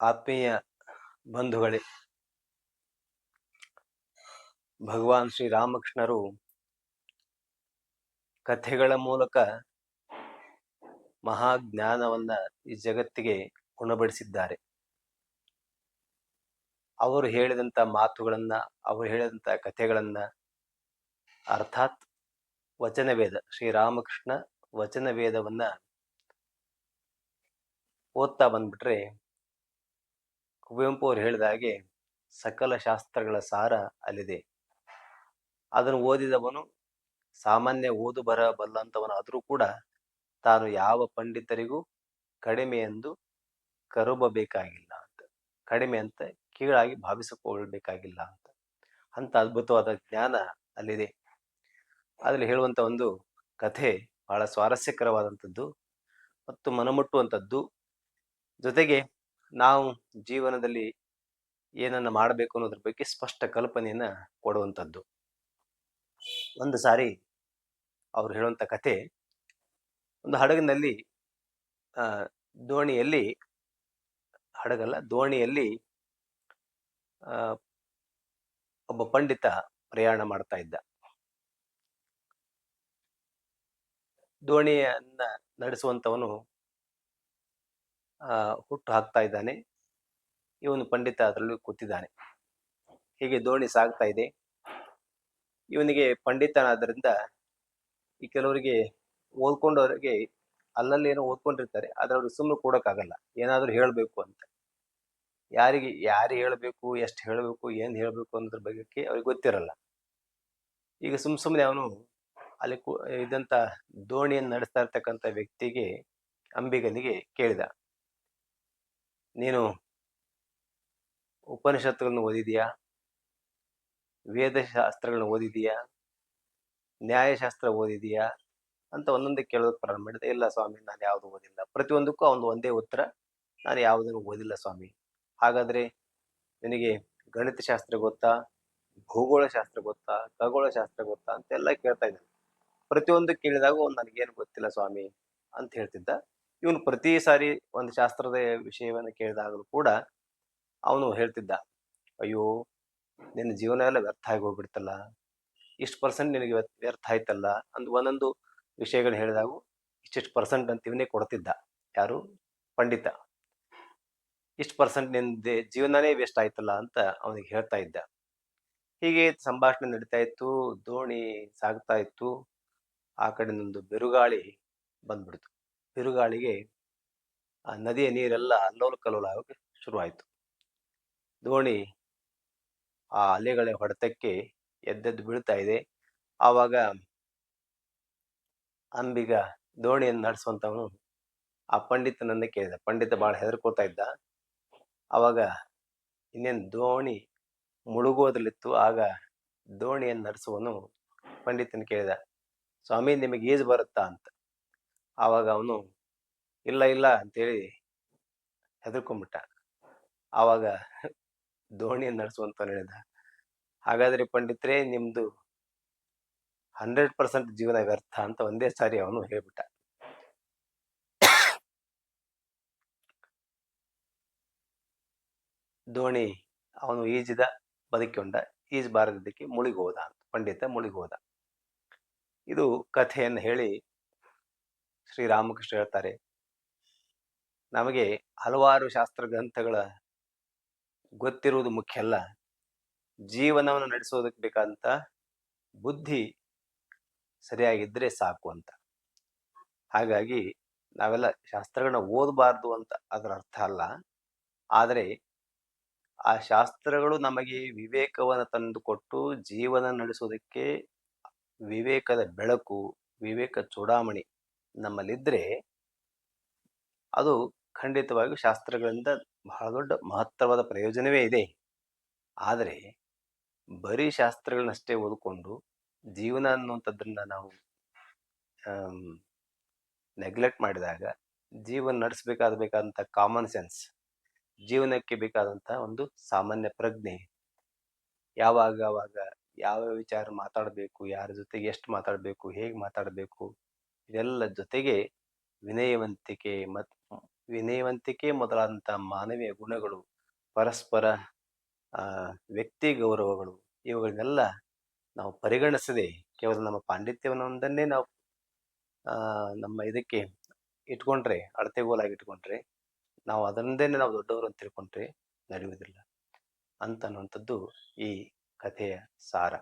ಆತ್ಮೀಯ ಬಂಧುಗಳೇ, ಭಗವಾನ್ ಶ್ರೀರಾಮಕೃಷ್ಣರು ಕಥೆಗಳ ಮೂಲಕ ಮಹಾಜ್ಞಾನವನ್ನ ಈ ಜಗತ್ತಿಗೆ ಉಣಬಡಿಸಿದ್ದಾರೆ. ಅವರು ಹೇಳಿದಂತ ಮಾತುಗಳನ್ನ, ಅವರು ಹೇಳಿದಂತ ಕಥೆಗಳನ್ನ, ಅರ್ಥಾತ್ ವಚನವೇದ ಶ್ರೀರಾಮಕೃಷ್ಣ ವಚನವೇದವನ್ನ ಓದ್ತಾ ಬಂದ್ಬಿಟ್ರೆ ಕುವೆಂಪು ಅವರು ಹೇಳಿದ ಹಾಗೆ ಸಕಲ ಶಾಸ್ತ್ರಗಳ ಸಾರ ಅಲ್ಲಿದೆ. ಅದನ್ನು ಓದಿದವನು ಸಾಮಾನ್ಯ ಓದು ಬರ ಬಲ್ಲಂತವನಾದರೂ ಕೂಡ ತಾನು ಯಾವ ಪಂಡಿತರಿಗೂ ಕಡಿಮೆ ಎಂದು ಕರುಬಬೇಕಾಗಿಲ್ಲ ಅಂತ, ಕಡಿಮೆ ಅಂತ ಕೀಳಾಗಿ ಭಾವಿಸಿಕೊಳ್ಬೇಕಾಗಿಲ್ಲ ಅಂತ. ಅಂತ ಅದ್ಭುತವಾದ ಜ್ಞಾನ ಅಲ್ಲಿದೆ. ಅದರಲ್ಲಿ ಹೇಳುವಂತ ಒಂದು ಕಥೆ ಬಹಳ ಸ್ವಾರಸ್ಯಕರವಾದಂಥದ್ದು ಮತ್ತು ಮನಮುಟ್ಟುವಂಥದ್ದು. ಜೊತೆಗೆ ನಾವು ಜೀವನದಲ್ಲಿ ಏನನ್ನ ಮಾಡಬೇಕು ಅನ್ನೋದ್ರ ಬಗ್ಗೆ ಸ್ಪಷ್ಟ ಕಲ್ಪನೆಯನ್ನ ಕೊಡುವಂಥದ್ದು. ಒಂದು ಸಾರಿ ಅವ್ರು ಹೇಳುವಂತ ಕತೆ ಒಂದು ಹಡಗಿನಲ್ಲಿ ದೋಣಿಯಲ್ಲಿ, ಹಡಗಲ್ಲ, ದೋಣಿಯಲ್ಲಿ ಒಬ್ಬ ಪಂಡಿತ ಪ್ರಯಾಣ ಮಾಡ್ತಾ ಇದ್ದ. ದೋಣಿಯನ್ನ ನಡೆಸುವಂತವನು ಆ ಹುಟ್ಟು ಹಾಕ್ತಾ ಇದ್ದಾನೆ. ಇವನು ಪಂಡಿತ ಅದರಲ್ಲಿ ಕೂತಿದ್ದಾನೆ. ಹೀಗೆ ದೋಣಿ ಸಾಗ್ತಾ ಇದೆ. ಇವನಿಗೆ ಪಂಡಿತನಾದ್ರಿಂದ ಈ ಕೆಲವರಿಗೆ ಓದ್ಕೊಂಡವರಿಗೆ ಅಲ್ಲಲ್ಲಿ ಏನೋ ಓದ್ಕೊಂಡಿರ್ತಾರೆ. ಆದ್ರೆ ಅವ್ರಿಗೆ ಸುಮ್ಮನೆ ಕೊಡೋಕ್ಕಾಗಲ್ಲ. ಏನಾದರೂ ಹೇಳಬೇಕು ಅಂತ. ಯಾರಿಗೆ, ಯಾರು ಹೇಳಬೇಕು, ಎಷ್ಟು ಹೇಳಬೇಕು, ಏನು ಹೇಳಬೇಕು ಅನ್ನೋದ್ರ ಬಗ್ಗೆ ಅವ್ರಿಗೆ ಗೊತ್ತಿರಲ್ಲ. ಈಗ ಸುಮ್ ಸುಮ್ಮನೆ ಅವನು ಅಲ್ಲಿ ಇದಂತ ದೋಣಿಯನ್ನು ನಡೆಸ್ತಾ ಇರ್ತಕ್ಕಂಥ ವ್ಯಕ್ತಿಗೆ, ಅಂಬಿಗನಿಗೆ ಕೇಳಿದ. ನೀನು ಉಪನಿಷತ್ತುಗಳನ್ನು ಓದಿದೀಯಾ ವೇದಶಾಸ್ತ್ರಗಳನ್ನ ಓದಿದೀಯಾ ನ್ಯಾಯಶಾಸ್ತ್ರ ಓದಿದೀಯಾ ಅಂತ ಒಂದೊಂದೇ ಕೇಳೋದಕ್ಕೆ ಪ್ರಾರಂಭ ಮಾಡಿದೆ. ಇಲ್ಲ ಸ್ವಾಮಿ, ನಾನು ಯಾವುದು ಓದಿಲ್ಲ. ಪ್ರತಿಯೊಂದಕ್ಕೂ ಅವನು ಒಂದೇ ಉತ್ತರ. ನಾನು ಯಾವುದನ್ನು ಓದಿಲ್ಲ ಸ್ವಾಮಿ. ಹಾಗಾದ್ರೆ ನಿನಗೆ ಗಣಿತ ಶಾಸ್ತ್ರ ಗೊತ್ತಾ? ಭೂಗೋಳ ಶಾಸ್ತ್ರ ಗೊತ್ತಾ? ಖಗೋಳ ಶಾಸ್ತ್ರ ಗೊತ್ತಾ? ಅಂತೆಲ್ಲ ಕೇಳ್ತಾ ಇದ್ದಾನೆ. ಪ್ರತಿಯೊಂದು ಕೇಳಿದಾಗ ಅವ್ನು ನನಗೇನು ಗೊತ್ತಿಲ್ಲ ಸ್ವಾಮಿ ಅಂತ ಹೇಳ್ತಿದ್ದ. ಇವನು ಪ್ರತಿ ಸಾರಿ ಒಂದು ಶಾಸ್ತ್ರದ ವಿಷಯವನ್ನು ಕೇಳಿದಾಗಲೂ ಕೂಡ ಅವನು ಹೇಳ್ತಿದ್ದ, ಅಯ್ಯೋ, ನಿನ್ನ ಜೀವನ ಎಲ್ಲ ವ್ಯರ್ಥ ಆಗಿ ಹೋಗ್ಬಿಡ್ತಲ್ಲ, ಇಷ್ಟು ಪರ್ಸೆಂಟ್ ನಿನಗೆ ವ್ಯರ್ಥ ಆಯ್ತಲ್ಲ ಅಂದ್ ಒಂದೊಂದು ವಿಷಯಗಳು ಹೇಳಿದಾಗ ಇಷ್ಟಿಷ್ಟು ಪರ್ಸೆಂಟ್ ಅಂತ ಇವನೇ ಕೊಡ್ತಿದ್ದ. ಯಾರು? ಪಂಡಿತ. ಇಷ್ಟು ಪರ್ಸೆಂಟ್ನಿಂದ ಜೀವನನೇ ವೇಸ್ಟ್ ಆಯ್ತಲ್ಲ ಅಂತ ಅವನಿಗೆ ಹೇಳ್ತಾ ಇದ್ದ. ಹೀಗೆ ಸಂಭಾಷಣೆ ನಡೀತಾ ಇತ್ತು, ದೋಣಿ ಸಾಗ್ತಾ ಇತ್ತು, ಆ ಕಡೆ ನೊಂದು ಬಿರುಗಾಳಿ ಬಂದ್ಬಿಡ್ತು. ಬಿರುಗಾಳಿಗೆ ಆ ನದಿಯ ನೀರೆಲ್ಲ ಅಲ್ಲೋಲು ಕಲ್ಲೋಲ ಆಗೋಕೆ ಶುರುವಾಯಿತು. ದೋಣಿ ಆ ಅಲೆಗಳ ಹೊಡೆತಕ್ಕೆ ಎದ್ದೆದ್ದು ಬೀಳ್ತಾ ಇದೆ. ಆವಾಗ ಅಂಬಿಗ ದೋಣಿಯನ್ನು ನಡೆಸುವಂಥವನು ಆ ಪಂಡಿತನನ್ನ ಕೇಳಿದ. ಪಂಡಿತ ಭಾಳ ಹೆದರ್ಕೋತಾ ಇದ್ದ. ಆವಾಗ ಇನ್ನೇನು ದೋಣಿ ಮುಳುಗೋದ್ರಲ್ಲಿತ್ತು, ಆಗ ದೋಣಿಯನ್ನು ನಡೆಸುವನು ಪಂಡಿತನ ಕೇಳಿದ, ಸ್ವಾಮಿ, ನಿಮಗೆ ಈಜು ಬರುತ್ತಾ? ಅಂತ. ಆವಾಗ ಅವನು, ಇಲ್ಲ ಇಲ್ಲ ಅಂತೇಳಿ ಹೆದರ್ಕೊಂಬಿಟ್ಟ. ಆವಾಗ ದೋಣಿಯನ್ನು ನಡೆಸುವಂತ ಹೇಳಿದ. ಹಾಗಾದ್ರೆ ಪಂಡಿತರೇ, ನಿಮ್ದು ಹಂಡ್ರೆಡ್ ಪರ್ಸೆಂಟ್ ಜೀವನ ವ್ಯರ್ಥ ಅಂತ ಒಂದೇ ಸಾರಿ ಅವನು ಹೇಳ್ಬಿಟ್ಟ. ದೋಣಿ ಅವನು ಈಜಿದ ಬದುಕೊಂಡ ಈಜಬಾರದಿದ್ದಕ್ಕೆ ಬಾರದಿದ್ದಕ್ಕೆ ಮುಳುಗೋದ ಅಂತ, ಪಂಡಿತ ಮುಳುಗೋದ ಇದು ಕಥೆಯನ್ನು ಹೇಳಿ ಶ್ರೀರಾಮಕೃಷ್ಣ ಹೇಳ್ತಾರೆ. ನಮಗೆ ಹಲವಾರು ಶಾಸ್ತ್ರ ಗ್ರಂಥಗಳ ಗೊತ್ತಿರುವುದು ಮುಖ್ಯ ಅಲ್ಲ. ಜೀವನವನ್ನು ನಡೆಸೋದಕ್ಕೆ ಬೇಕಾದಂತ ಬುದ್ಧಿ ಸರಿಯಾಗಿದ್ರೆ ಸಾಕು ಅಂತ. ಹಾಗಾಗಿ ನಾವೆಲ್ಲ ಶಾಸ್ತ್ರಗಳನ್ನ ಓದಬಾರ್ದು ಅಂತ ಅದರ ಅರ್ಥ ಅಲ್ಲ. ಆದರೆ ಆ ಶಾಸ್ತ್ರಗಳು ನಮಗೆ ವಿವೇಕವನ್ನು ತಂದುಕೊಟ್ಟು ಜೀವನ ನಡೆಸೋದಕ್ಕೆ ವಿವೇಕದ ಬೆಳಕು, ವಿವೇಕ ಚೂಡಾಮಣಿ ನಮ್ಮಲ್ಲಿದ್ರೆ ಅದು ಖಂಡಿತವಾಗಿಯೂ ಶಾಸ್ತ್ರಗಳಿಂದ ಬಹಳ ದೊಡ್ಡ ಮಹತ್ತರವಾದ ಪ್ರಯೋಜನವೇ ಇದೆ. ಆದರೆ ಬರೀ ಶಾಸ್ತ್ರಗಳನ್ನಷ್ಟೇ ಓದಿಕೊಂಡು ಜೀವನ ಅನ್ನುವಂಥದ್ದನ್ನು ನಾವು ನೆಗ್ಲೆಕ್ಟ್ ಮಾಡಿದಾಗ ಜೀವನ ನಡೆಸಬೇಕಾದ ಬೇಕಾದಂಥ ಕಾಮನ್ ಸೆನ್ಸ್ ಜೀವನಕ್ಕೆ ಬೇಕಾದಂಥ ಒಂದು ಸಾಮಾನ್ಯ ಪ್ರಜ್ಞೆ, ಯಾವಾಗ, ಅವಾಗ ಯಾವ ವಿಚಾರ ಮಾತಾಡಬೇಕು, ಯಾರ ಜೊತೆಗೆ ಎಷ್ಟು ಮಾತಾಡಬೇಕು, ಹೇಗೆ ಮಾತಾಡಬೇಕು ಇದೆಲ್ಲ ಜೊತೆಗೆ ವಿನಯವಂತಿಕೆ ಮತ್ ವಿನಯವಂತಿಕೆ ಮೊದಲಾದಂಥ ಮಾನವೀಯ ಗುಣಗಳು, ಪರಸ್ಪರ ವ್ಯಕ್ತಿ ಗೌರವಗಳು ಇವುಗಳನ್ನೆಲ್ಲ ನಾವು ಪರಿಗಣಿಸದೆ ಕೇವಲ ನಮ್ಮ ಪಾಂಡಿತ್ಯವನ್ನೊಂದನ್ನೇ ನಾವು ನಮ್ಮ ಇದಕ್ಕೆ ಇಟ್ಕೊಂಡ್ರೆ ಅಳತೆಗೋಲಾಗಿ ಇಟ್ಕೊಂಡ್ರೆ, ನಾವು ಅದನ್ನೇ ನಾವು ದೊಡ್ಡವರು ಅಂತ ತಿಳ್ಕೊಂಡ್ರೆ ನಡೆಯುವುದಿಲ್ಲ. ಅಂತ ಅನ್ನುವಂಥದ್ದು ಈ ಕಥೆಯ ಸಾರ.